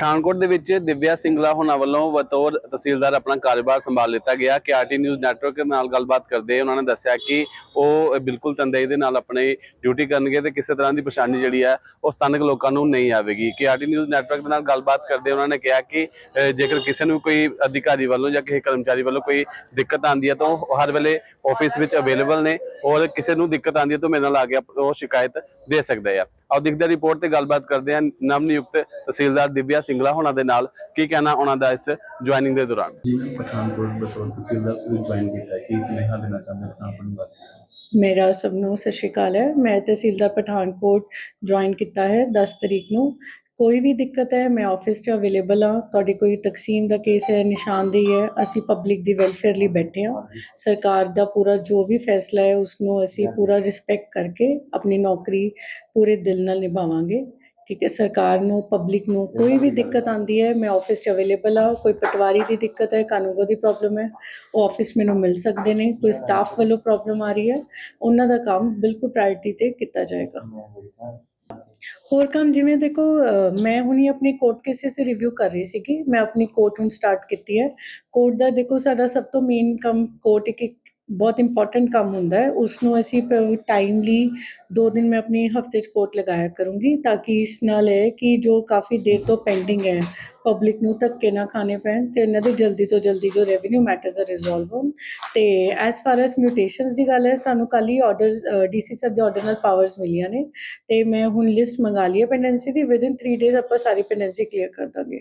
ਪਠਾਨਕੋਟ ਦੇ ਵਿੱਚ ਦਿਵਿਆ ਸਿੰਗਲਾ ਹੋਣਾ ਵੱਲੋਂ ਬਤੌਰ ਤਹਿਸੀਲਦਾਰ ਆਪਣਾ ਕਾਰੋਬਾਰ ਸੰਭਾਲ ਲਿੱਤਾ ਗਿਆ। ਕਿ ਆਰਟੀ ਨਿਊਜ਼ ਨੈਟਵਰਕ ਨਾਲ ਗੱਲਬਾਤ ਕਰਦੇ ਉਹਨਾਂ ਨੇ ਦੱਸਿਆ ਕਿ ਉਹ ਬਿਲਕੁਲ ਤੰਦੇਹੀ ਦੇ ਨਾਲ ਆਪਣੀ ਡਿਊਟੀ ਕਰਨਗੇ ਤੇ ਕਿਸੇ ਤਰ੍ਹਾਂ ਦੀ ਪਰੇਸ਼ਾਨੀ ਜਿਹੜੀ ਹੈ ਉਹ ਸਥਾਨਕ ਲੋਕਾਂ ਨੂੰ ਨਹੀਂ ਆਵੇਗੀ। ਕਿ ਆਰਟੀ ਨਿਊਜ਼ ਨੈਟਵਰਕ ਦੇ ਨਾਲ ਗੱਲਬਾਤ ਕਰਦੇ ਉਹਨਾਂ ਨੇ ਕਿਹਾ ਕਿ ਜੇਕਰ ਕਿਸੇ ਨੂੰ ਕੋਈ ਅਧਿਕਾਰੀ ਵੱਲੋਂ ਜਾਂ ਕਿਸੇ ਕਰਮਚਾਰੀ ਵੱਲੋਂ ਕੋਈ ਦਿੱਕਤ ਆਉਂਦੀ ਹੈ ਤਾਂ ਉਹ ਹਰ ਵੇਲੇ ਆਫਿਸ ਵਿੱਚ ਅਵੇਲੇਬਲ ਨੇ ਔਰ ਕਿਸੇ ਨੂੰ ਦਿੱਕਤ ਆਉਂਦੀ ਹੈ ਤਾਂ ਮੇਰੇ ਨਾਲ ਆ ਕੇ ਉਹ ਸ਼ਿਕਾਇਤ ਦੇ ਸਕਦੇ ਆ। ਆਓ ਦੇਖਦੇ ਰਿਪੋਰਟ ਤੇ ਗੱਲਬਾਤ ਕਰਦੇ ਹਾਂ ਨਵ ਨਿਯੁਕਤ ਤਹਿਸੀਲਦਾਰ ਦਿਵਿਆ ਸਿੰਗਲਾ ਹੋਣਾ ਦੇ ਨਾਲ ਕੀ ਕਹਿਣਾ ਉਹਨਾਂ ਦਾ ਇਸ ਜੁਆਇਨਿੰਗ ਦੇ ਦੌਰਾਨ। ਜੀ ਪਠਾਨਕੋਟ ਬਤੌਰ ਤਹਿਸੀਲਦਾਰ ਜੁਆਇਨ ਕੀਤਾ ਹੈ। ਕੀ ਸੁਨੇਹਾ ਦੇਣਾ ਚਾਹੁੰਦੇ ਆਪਣੀ ਬਾਤ ਮੇਰਾ ਸਭ ਨੂੰ ਸਤਿ ਸ਼੍ਰੀ ਅਕਾਲ ਹੈ। ਮੈਂ ਤਹਿਸੀਲਦਾਰ ਪਠਾਨਕੋਟ ਜੁਆਇਨ ਕੀਤਾ ਹੈ 10 ਤਰੀਕ ਨੂੰ। ਕੋਈ ਵੀ ਦਿੱਕਤ ਹੈ ਮੈਂ ਆਫਿਸ 'ਚ ਅਵੇਲੇਬਲ ਹਾਂ। ਤੁਹਾਡੀ ਕੋਈ ਤਕਸੀਮ ਦਾ ਕੇਸ ਹੈ ਨਿਸ਼ਾਨਦੇਹੀ ਹੈ ਅਸੀਂ ਪਬਲਿਕ ਦੀ ਵੈਲਫੇਅਰ ਲਈ ਬੈਠੇ ਹਾਂ। ਸਰਕਾਰ ਦਾ ਪੂਰਾ ਜੋ ਵੀ ਫੈਸਲਾ ਹੈ ਉਸ ਨੂੰ ਅਸੀਂ ਪੂਰਾ ਰਿਸਪੈਕਟ ਕਰਕੇ ਆਪਣੀ ਨੌਕਰੀ ਪੂਰੇ ਦਿਲ ਨਾਲ ਨਿਭਾਵਾਂਗੇ। ਠੀਕ ਹੈ ਸਰਕਾਰ ਨੂੰ ਪਬਲਿਕ ਨੂੰ ਕੋਈ ਵੀ ਦਿੱਕਤ ਆਂਦੀ ਹੈ ਮੈਂ ਆਫਿਸ 'ਚ ਅਵੇਲੇਬਲ ਹਾਂ। ਕੋਈ ਪਟਵਾਰੀ ਦੀ ਦਿੱਕਤ ਹੈ ਕਾਨੂੰਗੋ ਦੀ ਪ੍ਰੋਬਲਮ ਹੈ ਉਹ ਆਫਿਸ ਮੈਨੂੰ ਮਿਲ ਸਕਦੇ ਨੇ। ਕੋਈ ਸਟਾਫ ਵੱਲੋਂ ਪ੍ਰੋਬਲਮ ਆ ਰਹੀ ਹੈ ਉਹਨਾਂ ਦਾ ਕੰਮ ਬਿਲਕੁਲ ਪ੍ਰਾਇੋਰਟੀ ਤੇ ਕੀਤਾ ਜਾਏਗਾ। ਹੋਰ ਕੰਮ ਜਿਵੇਂ ਦੇਖੋ ਅਹ, ਮੈਂ ਹੁਣੀ ਆਪਣੀ ਕੋਰਟ ਕੇਸਿਸ ਦੀ ਰਿਵਿਊ ਕਰ ਰਹੀ ਸੀਗੀ। ਮੈਂ ਆਪਣੀ ਕੋਰਟ ਹੁਣ ਸਟਾਰਟ ਕੀਤੀ ਹੈ। ਕੋਰਟ ਦਾ ਦੇਖੋ ਸਾਡਾ ਸਭ ਤੋਂ ਮੇਨ ਕੰਮ ਕੋਰਟ ਇੱਕ ਇੱਕ ਬਹੁਤ ਇੰਪੋਰਟੈਂਟ ਕੰਮ ਹੁੰਦਾ ਹੈ। ਉਸ ਨੂੰ ਅਸੀਂ ਟਾਈਮਲੀ ਦੋ ਦਿਨ ਮੈਂ ਆਪਣੀ ਹਫ਼ਤੇ 'ਚ ਕੋਟ ਲਗਾਇਆ ਕਰੂੰਗੀ ਤਾਂ ਕਿ ਇਸ ਨਾਲ ਇਹ ਕਿ ਜੋ ਕਾਫੀ ਦੇਰ ਤੋਂ ਪੈਂਡਿੰਗ ਹੈ ਪਬਲਿਕ ਨੂੰ ਧੱਕੇ ਨਾ ਖਾਣੇ ਪੈਣ ਤੇ ਇਹਨਾਂ ਦੇ ਜਲਦੀ ਤੋਂ ਜਲਦੀ ਜੋ ਰੈਵਨਿਊ ਮੈਟਰਸ ਆ ਰਿਜ਼ੋਲਵ ਹੋਣ। ਤੇ ਐਸ ਫਾਰ ਐਸ ਮਿਊਟੇਸ਼ਨਸ ਦੀ ਗੱਲ ਹੈ, ਸਾਨੂੰ ਕੱਲ ਹੀ ਆਰਡਰ ਡੀਸੀ ਸਰ ਦੇ ਆਰਡਰ ਨਾਲ ਪਾਵਰਸ ਮਿਲੀਆਂ ਨੇ ਤੇ ਮੈਂ ਹੁਣ ਲਿਸਟ ਮੰਗਾ ਲਈ ਹੈ ਪੈਂਡੈਂਸੀ ਦੀ। ਵਿਦਿਨ 3 ਡੇਜ਼ ਆਪਾਂ ਸਾਰੀ ਪੈਂਡੈਂਸੀ ਕਲੀਅਰ ਕਰ ਦਾਂਗੇ।